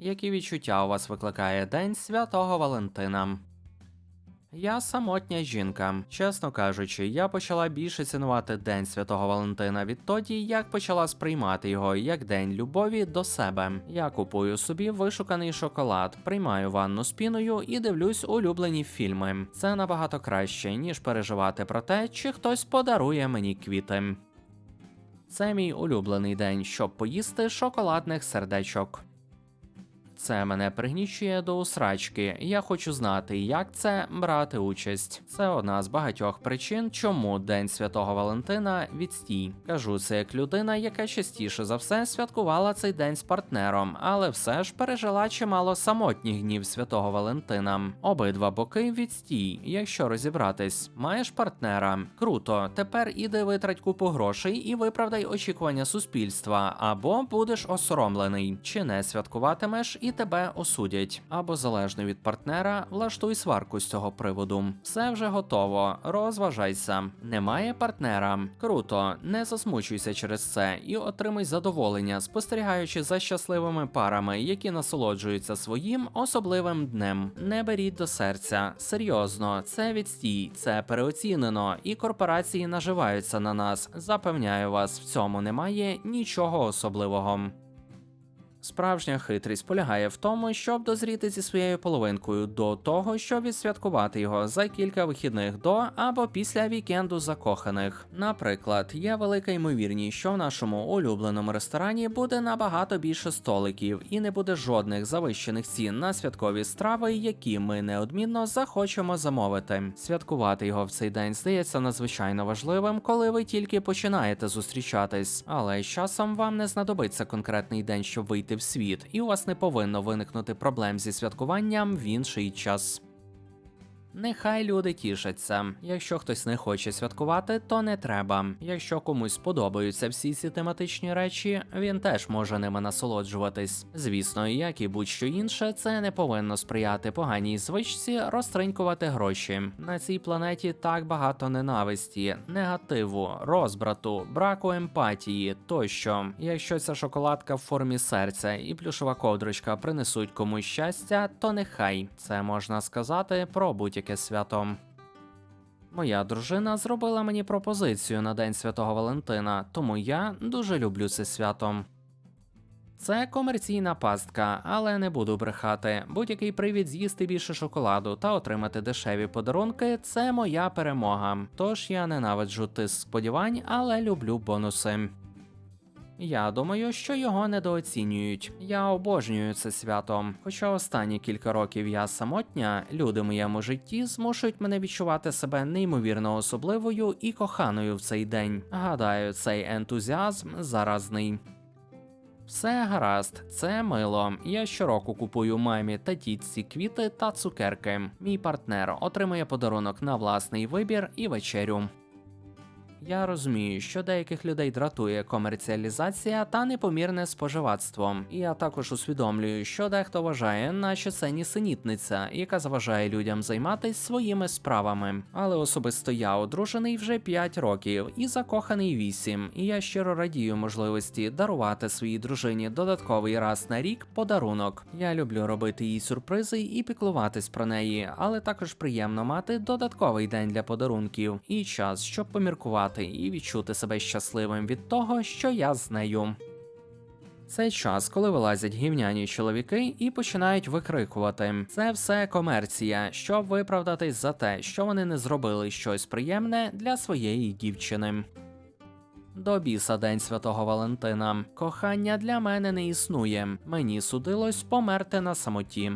Які відчуття у вас викликає День Святого Валентина? Я самотня жінка. Чесно кажучи, я почала більше цінувати День Святого Валентина відтоді, як почала сприймати його як день любові до себе. Я купую собі вишуканий шоколад, приймаю ванну з піною і дивлюсь улюблені фільми. Це набагато краще, ніж переживати про те, чи хтось подарує мені квіти. Це мій улюблений день, щоб поїсти шоколадних сердечок. Це мене пригнічує до усрачки. Я хочу знати, як це брати участь. Це одна з багатьох причин, чому День Святого Валентина відстій. Кажу це як людина, яка частіше за все святкувала цей день з партнером, але все ж пережила чимало самотніх днів Святого Валентина. Обидва боки відстій. Якщо розібратись, маєш партнера. Круто. Тепер іди витрать купу грошей і виправдай очікування суспільства, або будеш осоромлений, чи не святкуватимеш і тебе осудять. Або залежно від партнера, влаштуй сварку з цього приводу. Все вже готово. Розважайся. Немає партнера. Круто, не засмучуйся через це і отримай задоволення, спостерігаючи за щасливими парами, які насолоджуються своїм особливим днем. Не беріть до серця. Серйозно, це відстій, це переоцінено, і корпорації наживаються на нас. Запевняю вас, в цьому немає нічого особливого. Справжня хитрість полягає в тому, щоб дозріти зі своєю половинкою до того, щоб відсвяткувати його за кілька вихідних до або після вікенду закоханих. Наприклад, є велика ймовірність, що в нашому улюбленому ресторані буде набагато більше столиків і не буде жодних завищених цін на святкові страви, які ми неодмінно захочемо замовити. Святкувати його в цей день здається надзвичайно важливим, коли ви тільки починаєте зустрічатись, але з часом вам не знадобиться конкретний день, щоб вийти світ, і у вас не повинно виникнути проблем зі святкуванням в інший час. Нехай люди тішаться. Якщо хтось не хоче святкувати, то не треба. Якщо комусь сподобаються всі ці тематичні речі, він теж може ними насолоджуватись. Звісно, як і будь-що інше, це не повинно сприяти поганій звичці розтринькувати гроші. На цій планеті так багато ненависті, негативу, розбрату, браку емпатії тощо. Якщо ця шоколадка в формі серця і плюшова ковдрочка принесуть комусь щастя, то нехай це можна сказати про будь-яке свято. Моя дружина зробила мені пропозицію на День Святого Валентина, тому я дуже люблю це свято. Це комерційна пастка, але не буду брехати. Будь-який привід з'їсти більше шоколаду та отримати дешеві подарунки це моя перемога. Тож я ненавиджу тиск сподівань, але люблю бонуси. Я думаю, що його недооцінюють. Я обожнюю це свято. Хоча останні кілька років я самотня, люди в моєму житті змушують мене відчувати себе неймовірно особливою і коханою в цей день. Гадаю, цей ентузіазм заразний. Все гаразд, це мило. Я щороку купую мамі та тітці квіти та цукерки. Мій партнер отримує подарунок на власний вибір і вечерю. Я розумію, що деяких людей дратує комерціалізація та непомірне споживацтво. І я також усвідомлюю, що дехто вважає, наче це нісенітниця, яка заважає людям займатися своїми справами. Але особисто я одружений вже 5 років і закоханий 8, і я щиро радію можливості дарувати своїй дружині додатковий раз на рік подарунок. Я люблю робити їй сюрпризи і піклуватись про неї, але також приємно мати додатковий день для подарунків і час, щоб поміркувати і відчути себе щасливим від того, що я з нею. Це час, коли вилазять гівняні чоловіки і починають викрикувати: це все комерція, щоб виправдатись за те, що вони не зробили щось приємне для своєї дівчини. До біса День Святого Валентина. Кохання для мене не існує. Мені судилось померти на самоті.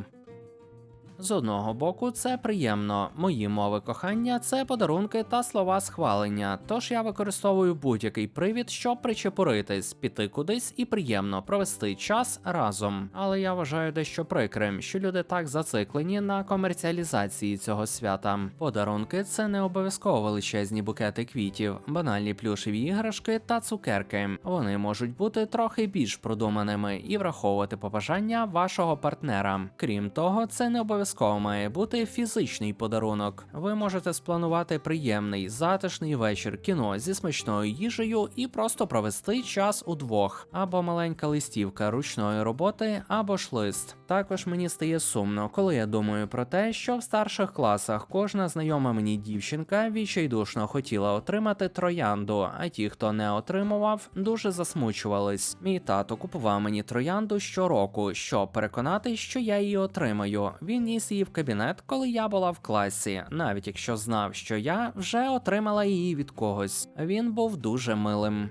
З одного боку, це приємно. Мої мови кохання це подарунки та слова схвалення. Тож я використовую будь-який привід, щоб причепуритись, піти кудись і приємно провести час разом. Але я вважаю дещо прикрим, що люди так зациклені на комерціалізації цього свята. Подарунки це не обов'язково величезні букети квітів, банальні плюшеві іграшки та цукерки. Вони можуть бути трохи більш продуманими і враховувати побажання вашого партнера. Крім того, це не обов'язково обов'язково має бути фізичний подарунок. Ви можете спланувати приємний, затишний вечір кіно зі смачною їжею і просто провести час удвох, або маленька листівка ручної роботи, або ж лист. Також мені стає сумно, коли я думаю про те, що в старших класах кожна знайома мені дівчинка відчайдушно хотіла отримати троянду, а ті, хто не отримував, дуже засмучувались. Мій тато купував мені троянду щороку, щоб переконати, що я її отримаю. Він ніс її в кабінет, коли я була в класі, навіть якщо знав, що я вже отримала її від когось. Він був дуже милим.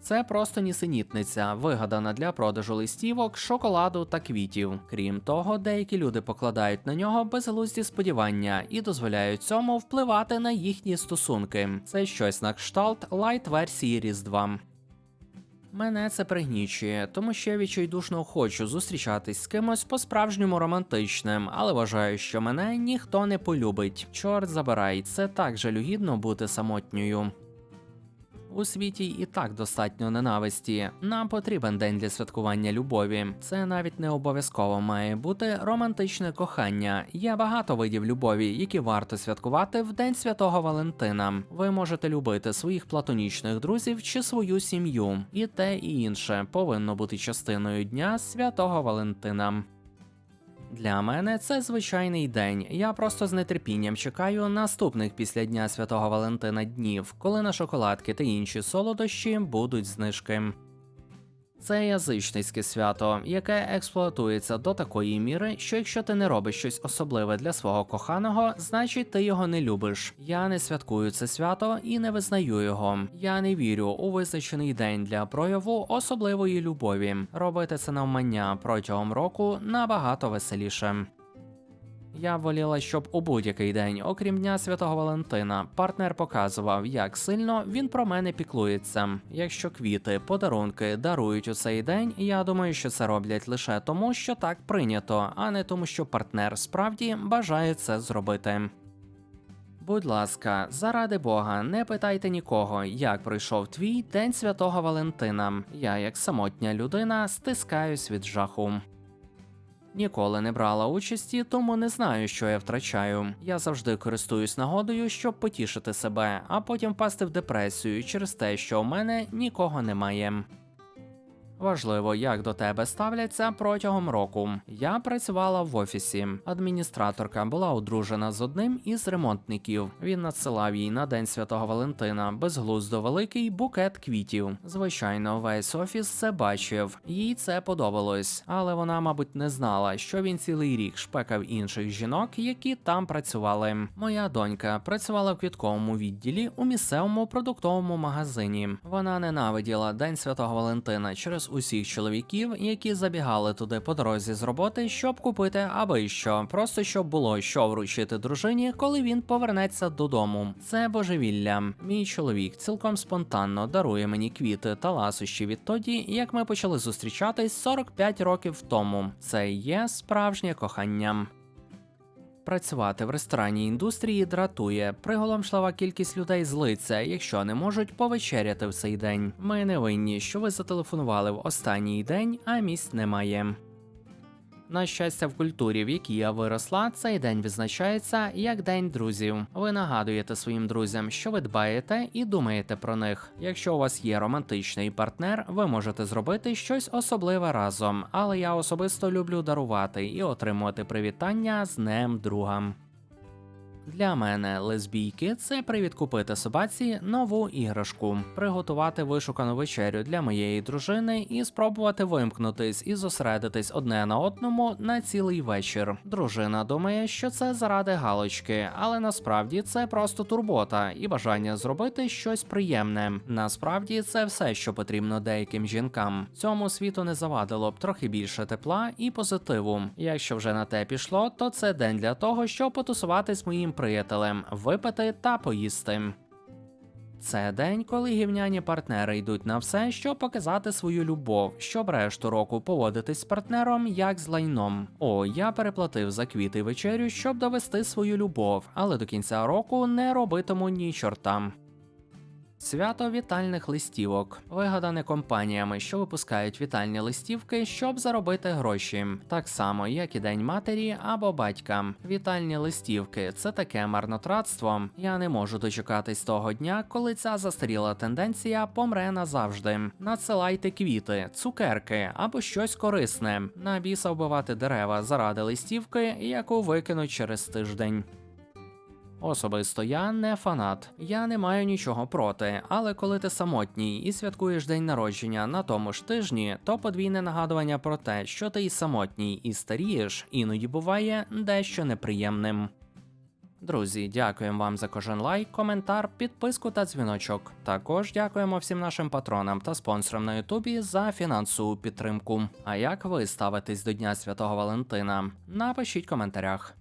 Це просто нісенітниця, вигадана для продажу листівок, шоколаду та квітів. Крім того, деякі люди покладають на нього безглузді сподівання і дозволяють цьому впливати на їхні стосунки. Це щось на кшталт лайт версії Різдва. Мене це пригнічує, тому що я відчайдушно хочу зустрічатись з кимось по-справжньому романтичним, але вважаю, що мене ніхто не полюбить. Чорт забирай, це так жалюгідно бути самотньою. У світі і так достатньо ненависті. Нам потрібен день для святкування любові. Це навіть не обов'язково має бути романтичне кохання. Є багато видів любові, які варто святкувати в День Святого Валентина. Ви можете любити своїх платонічних друзів чи свою сім'ю. І те, і інше повинно бути частиною дня Святого Валентина. Для мене це звичайний день. Я просто з нетерпінням чекаю наступних після Дня Святого Валентина днів, коли на шоколадки та інші солодощі будуть знижки. Це язичницьке свято, яке експлуатується до такої міри, що якщо ти не робиш щось особливе для свого коханого, значить ти його не любиш. Я не святкую це свято і не визнаю його. Я не вірю у визначений день для прояву особливої любові. Робити це навмання протягом року набагато веселіше. Я воліла, щоб у будь-який день, окрім Дня Святого Валентина, партнер показував, як сильно він про мене піклується. Якщо квіти, подарунки дарують у цей день, я думаю, що це роблять лише тому, що так прийнято, а не тому, що партнер справді бажає це зробити. Будь ласка, заради Бога, не питайте нікого, як пройшов твій день святого Валентина. Я, як самотня людина, стискаюсь від жаху. Ніколи не брала участі, тому не знаю, що я втрачаю. Я завжди користуюсь нагодою, щоб потішити себе, а потім впасти в депресію через те, що у мене нікого немає. Важливо, як до тебе ставляться протягом року. Я працювала в офісі. Адміністраторка була одружена з одним із ремонтників. Він надсилав їй на день святого Валентина безглуздо великий букет квітів. Звичайно, весь офіс це бачив. Їй це подобалось, але вона, мабуть, не знала, що він цілий рік шпекав інших жінок, які там працювали. Моя донька працювала в квітковому відділі у місцевому продуктовому магазині. Вона ненавиділа День Святого Валентина через усіх чоловіків, які забігали туди по дорозі з роботи, щоб купити аби що, просто щоб було що вручити дружині, коли він повернеться додому. Це божевілля. Мій чоловік цілком спонтанно дарує мені квіти та ласощі відтоді, як ми почали зустрічатись 45 років тому. Це є справжнє кохання. Працювати в ресторанній індустрії дратує. Приголомшлива кількість людей злиться, якщо не можуть повечеряти в цей день. Ми не винні, що ви зателефонували в останній день, а місць немає. На щастя, в культурі, в якій я виросла, цей день відзначається як День друзів. Ви нагадуєте своїм друзям, що ви дбаєте і думаєте про них. Якщо у вас є романтичний партнер, ви можете зробити щось особливе разом. Але я особисто люблю дарувати і отримувати привітання з Днем друга. Для мене лесбійки це привід купити собаці нову іграшку, приготувати вишукану вечерю для моєї дружини і спробувати вимкнутись і зосередитись одне на одному на цілий вечір. Дружина думає, що це заради галочки, але насправді це просто турбота і бажання зробити щось приємне. Насправді це все, що потрібно деяким жінкам. Цьому світу не завадило б трохи більше тепла і позитиву. Якщо вже на те пішло, то це день для того, щоб потусувати з моїм приятелем, випити та поїсти. Це день, коли гівняні партнери йдуть на все, щоб показати свою любов, щоб решту року поводитись з партнером як з лайном. О, я переплатив за квіти вечерю, щоб довести свою любов, але до кінця року не робитиму ні чорта. Свято вітальних листівок, вигадане компаніями, що випускають вітальні листівки, щоб заробити гроші, так само як і День матері або батька. Вітальні листівки це таке марнотратство. Я не можу дочекатись того дня, коли ця застаріла тенденція помре назавжди. Надсилайте квіти, цукерки або щось корисне. На біса вбивати дерева заради листівки, яку викинуть через тиждень. Особисто я не фанат, я не маю нічого проти, але коли ти самотній і святкуєш день народження на тому ж тижні, то подвійне нагадування про те, що ти і самотній і старієш, іноді буває дещо неприємним. Друзі, дякуємо вам за кожен лайк, коментар, підписку та дзвіночок. Також дякуємо всім нашим патронам та спонсорам на Ютубі за фінансову підтримку. А як ви ставитесь до Дня Святого Валентина? Напишіть в коментарях.